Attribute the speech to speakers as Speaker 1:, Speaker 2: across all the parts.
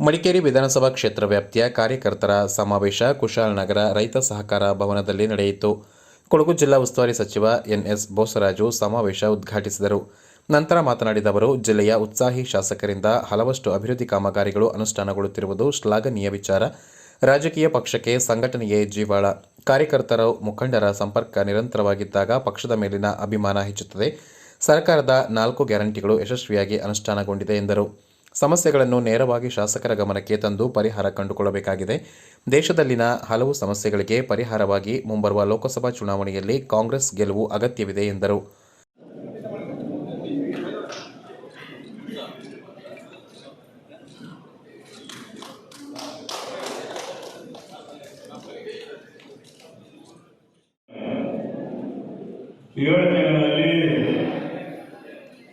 Speaker 1: ಮಡಿಕೇರಿ ವಿಧಾನಸಭಾ ಕ್ಷೇತ್ರ ವ್ಯಾಪ್ತಿಯ ಕಾರ್ಯಕರ್ತರ ಸಮಾವೇಶ ಕುಶಾಲನಗರ ರೈತ ಸಹಕಾರ ಭವನದಲ್ಲಿ ನಡೆಯಿತು. ಕೊಡಗು ಜಿಲ್ಲಾ ಉಸ್ತುವಾರಿ ಸಚಿವ ಎನ್ಎಸ್ ಬೋಸರಾಜು ಸಮಾವೇಶ ಉದ್ಘಾಟಿಸಿದರು. ನಂತರ ಮಾತನಾಡಿದ ಅವರು, ಜಿಲ್ಲೆಯ ಉತ್ಸಾಹಿ ಶಾಸಕರಿಂದ ಹಲವಷ್ಟು ಅಭಿವೃದ್ಧಿ ಕಾಮಗಾರಿಗಳು ಅನುಷ್ಠಾನಗೊಳ್ಳುತ್ತಿರುವುದು ಶ್ಲಾಘನೀಯ ವಿಚಾರ. ರಾಜಕೀಯ ಪಕ್ಷಕ್ಕೆ ಸಂಘಟನೆಯೇ ಜೀವಾಳ. ಕಾರ್ಯಕರ್ತರು ಮುಖಂಡರ ಸಂಪರ್ಕ ನಿರಂತರವಾಗಿದ್ದಾಗ ಪಕ್ಷದ ಮೇಲಿನ ಅಭಿಮಾನ ಹೆಚ್ಚುತ್ತದೆ. ಸರ್ಕಾರದ ನಾಲ್ಕು ಗ್ಯಾರಂಟಿಗಳು ಯಶಸ್ವಿಯಾಗಿ ಅನುಷ್ಠಾನಗೊಂಡಿದೆ ಎಂದರು. ಸಮಸ್ಯೆಗಳನ್ನು ನೇರವಾಗಿ ಶಾಸಕರ ಗಮನಕ್ಕೆ ತಂದು ಪರಿಹಾರ ಕಂಡುಕೊಳ್ಳಬೇಕಾಗಿದೆ. ದೇಶದಲ್ಲಿನ ಹಲವು ಸಮಸ್ಯೆಗಳಿಗೆ ಪರಿಹಾರವಾಗಿ ಮುಂಬರುವ ಲೋಕಸಭಾ ಚುನಾವಣೆಯಲ್ಲಿ ಕಾಂಗ್ರೆಸ್ ಗೆಲುವು ಅಗತ್ಯವಿದೆ ಎಂದರು.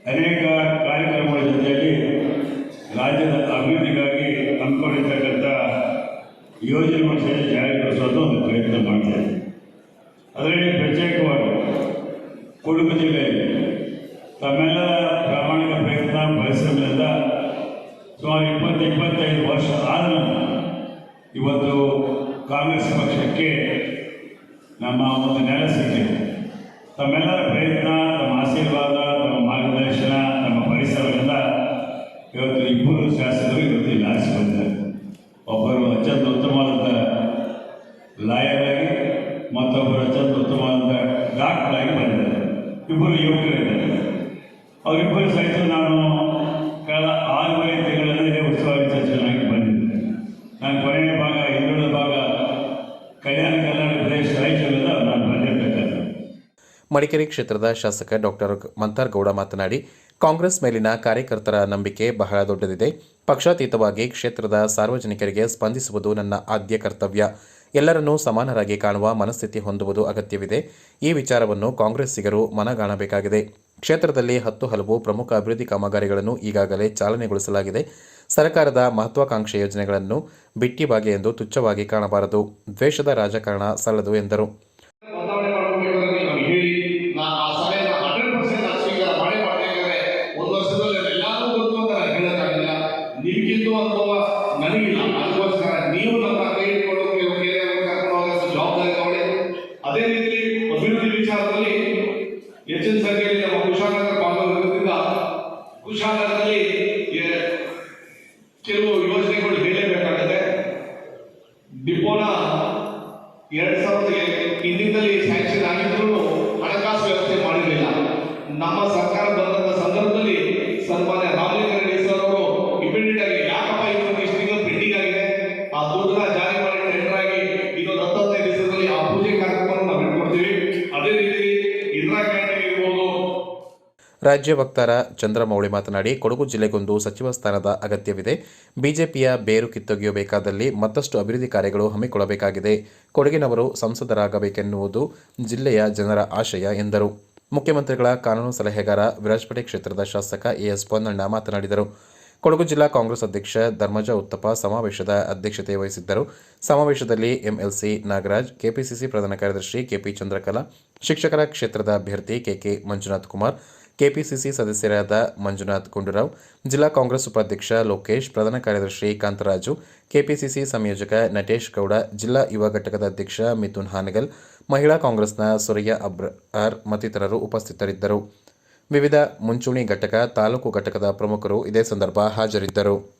Speaker 2: ಅನೇಕ ಕಾರ್ಯಕ್ರಮಗಳ ಜೊತೆಯಲ್ಲಿ ರಾಜ್ಯದ ಅಭಿವೃದ್ಧಿಗಾಗಿ ಹಮ್ಮಿಕೊಂಡಿರ್ತಕ್ಕಂಥ ಯೋಜನೆಗಳ ಸಹಿತ ಜಾರಿಗೊಳಿಸೋದು ಒಂದು ಪ್ರಯತ್ನ ಮಾಡ್ತಾ ಇದೆ ಅದರಲ್ಲಿ ಪ್ರತ್ಯೇಕವಾಗಿ ಕೊಡಗು ಜಿಲ್ಲೆಯಲ್ಲಿ ತಮ್ಮೆಲ್ಲರ ಪ್ರಾಮಾಣಿಕ ಪ್ರಯತ್ನ ಪರಿಶ್ರಮದಿಂದ ಸುಮಾರು ಇಪ್ಪತ್ತು, ಇಪ್ಪತ್ತೈದು ವರ್ಷ ಆದ ಇವತ್ತು ಕಾಂಗ್ರೆಸ್ ಪಕ್ಷಕ್ಕೆ ನಮ್ಮ ಒಂದು ನೆಲ ಸಿಕ್ಕಿದೆ. ತಮ್ಮೆಲ್ಲರ ಪ್ರಯತ್ನ, ತಮ್ಮ ಆಶೀರ್ವಾದ, ತಮ್ಮ ಮಾರ್ಗದರ್ಶನ, ತಮ್ಮ ಪರಿಸರದಿಂದ ಇವತ್ತು ಇಬ್ಬರು ಶಾಸಕರು ಇವತ್ತು ಇಲ್ಲಿ ಆರಿಸಿ ಬಂದಿದ್ದಾರೆ ಒಬ್ಬರು ಅತ್ಯಂತ ಉತ್ತಮವಾದಂಥ ಲಾಯರ್ ಆಗಿ ಮತ್ತೊಬ್ಬರು ಅತ್ಯಂತ ಉತ್ತಮವಾದಂಥ ಡಾಕ್ಟರ್ ಆಗಿ ಬಂದಿದ್ದಾರೆ ಇಬ್ಬರು ಯುವಕರಿದ್ದಾರೆ. ಅವರಿಬ್ಬರು ಸಹಿತ ನಾನು ಕಳೆದ ಆರೂವರೆ ತಿಂಗಳಲ್ಲಿ ಉತ್ಸವಾಗಿ ಸಚಿವನಾಗಿ ಬಂದಿದ್ದೆ ನಾನು ಕೊನೆಯ ಭಾಗ ಹಿಂದುಳಿದ ಭಾಗ, ಕಲ್ಯಾಣ ಕರ್ನಾಟಕ ಪ್ರದೇಶ ರಾಯಚೂರಿಂದ ನಾನು ಬಂದಿರಬೇಕಾದ್ರೆ
Speaker 1: ಮಡಿಕೇರಿ ಕ್ಷೇತ್ರದ ಶಾಸಕ ಡಾಕ್ಟರ್ ಮಂತಾರ್ಗೌಡ ಮಾತನಾಡಿ, ಕಾಂಗ್ರೆಸ್ ಮೇಲಿನ ಕಾರ್ಯಕರ್ತರ ನಂಬಿಕೆ ಬಹಳ ದೊಡ್ಡದಿದೆ. ಪಕ್ಷಾತೀತವಾಗಿ ಕ್ಷೇತ್ರದ ಸಾರ್ವಜನಿಕರಿಗೆ ಸ್ಪಂದಿಸುವುದು ನನ್ನ ಆದ್ಯ ಕರ್ತವ್ಯ. ಎಲ್ಲರನ್ನೂ ಸಮಾನರಾಗಿ ಕಾಣುವ ಮನಸ್ಥಿತಿ ಹೊಂದುವುದು ಅಗತ್ಯವಿದೆ. ಈ ವಿಚಾರವನ್ನು ಕಾಂಗ್ರೆಸ್ಸಿಗರು ಮನಗಾಣಬೇಕಾಗಿದೆ. ಕ್ಷೇತ್ರದಲ್ಲಿ ಹತ್ತು ಹಲವು ಪ್ರಮುಖ ಅಭಿವೃದ್ಧಿ ಕಾಮಗಾರಿಗಳನ್ನು ಈಗಾಗಲೇ ಚಾಲನೆಗೊಳಿಸಲಾಗಿದೆ. ಸರ್ಕಾರದ ಮಹತ್ವಾಕಾಂಕ್ಷೆ ಯೋಜನೆಗಳನ್ನು ಬಿಟ್ಟಿಬಾಗೆ ಎಂದು ತುಚ್ಛವಾಗಿ ಕಾಣಬಾರದು. ದ್ವೇಷದ ರಾಜಕಾರಣ ಸಲ್ಲದು ಎಂದರು.
Speaker 3: ಹೆಚ್ಚಿನ ಸಂಖ್ಯೆಯಲ್ಲಿ ನಮ್ಮ ಕುಶಾಲನಗರ ಭಾಗವಿರೋದ್ರಿಂದ ಕುಶಾಲನಗರದಲ್ಲಿ ಕೆಲವು ಯೋಜನೆಗಳು ಹೇಳಲೇಬೇಕಾಗುತ್ತೆ ಡಿಪೋನ ಎರಡ್ ಸಾವಿರದ ಹಿಂದಿನಲ್ಲಿ ಸ್ಯಾಂಕ್ಷನ್ ಆಗಿದ್ರು
Speaker 1: ರಾಜ್ಯ ವಕ್ತಾರ ಚಂದ್ರಮೌಳಿ ಮಾತನಾಡಿ, ಕೊಡಗು ಜಿಲ್ಲೆಗೊಂದು ಸಚಿವ ಸ್ಥಾನದ ಅಗತ್ಯವಿದೆ. ಬಿಜೆಪಿಯ ಬೇರು ಕಿತ್ತೊಗೆಯಬೇಕಾದಲ್ಲಿ ಮತ್ತಷ್ಟು ಅಭಿವೃದ್ಧಿ ಕಾರ್ಯಗಳು ಹಮ್ಮಿಕೊಳ್ಳಬೇಕಾಗಿದೆ. ಕೊಡಗಿನವರು ಸಂಸದರಾಗಬೇಕೆನ್ನುವುದು ಜಿಲ್ಲೆಯ ಜನರ ಆಶಯ, ಎಂದರು. ಮುಖ್ಯಮಂತ್ರಿಗಳ ಕಾನೂನು ಸಲಹೆಗಾರ ವಿರಾಜಪೇಟೆ ಕ್ಷೇತ್ರದ ಶಾಸಕ ಎಎಸ್ ಪೊನ್ನಣ್ಣ ಮಾತನಾಡಿದರು. ಕೊಡಗು ಜಿಲ್ಲಾ ಕಾಂಗ್ರೆಸ್ ಅಧ್ಯಕ್ಷ ಧರ್ಮಜ ಉತ್ತಪ್ಪ ಸಮಾವೇಶದ ಅಧ್ಯಕ್ಷತೆ ವಹಿಸಿದ್ದರು. ಸಮಾವೇಶದಲ್ಲಿ ಎಂಎಲ್ಸಿ ನಾಗರಾಜ್, ಕೆಪಿಸಿಸಿ ಪ್ರಧಾನ ಕಾರ್ಯದರ್ಶಿ ಕೆಪಿ ಚಂದ್ರಕಲಾ, ಶಿಕ್ಷಕರ ಕ್ಷೇತ್ರದ ಅಭ್ಯರ್ಥಿ ಕೆಕೆ ಮಂಜುನಾಥ್ ಕುಮಾರ್ ಕೆಪಿಸಿಸಿ ಸದಸ್ಯರಾದ ಮಂಜುನಾಥ್ ಗುಂಡೂರಾವ್, ಜಿಲ್ಲಾ ಕಾಂಗ್ರೆಸ್ ಉಪಾಧ್ಯಕ್ಷ ಲೋಕೇಶ್, ಪ್ರಧಾನ ಕಾರ್ಯದರ್ಶಿ ಕಾಂತರಾಜು ಕೆಪಿಸಿಸಿ ಸಂಯೋಜಕ ನಟೇಶ್ ಗೌಡ, ಜಿಲ್ಲಾ ಯುವ ಘಟಕದ ಅಧ್ಯಕ್ಷ ಮಿಥುನ್ ಹಾನಗಲ್, ಮಹಿಳಾ ಕಾಂಗ್ರೆಸ್ನ ಸುರಯ್ಯ ಅಬ್ರಾರ್ ಮತ್ತಿತರರು ಉಪಸ್ಥಿತರಿದ್ದರು. ವಿವಿಧ ಮುಂಚೂಣಿ ಘಟಕ, ತಾಲೂಕು ಘಟಕದ ಪ್ರಮುಖರು ಇದೇ ಸಂದರ್ಭ ಹಾಜರಿದ್ದರು.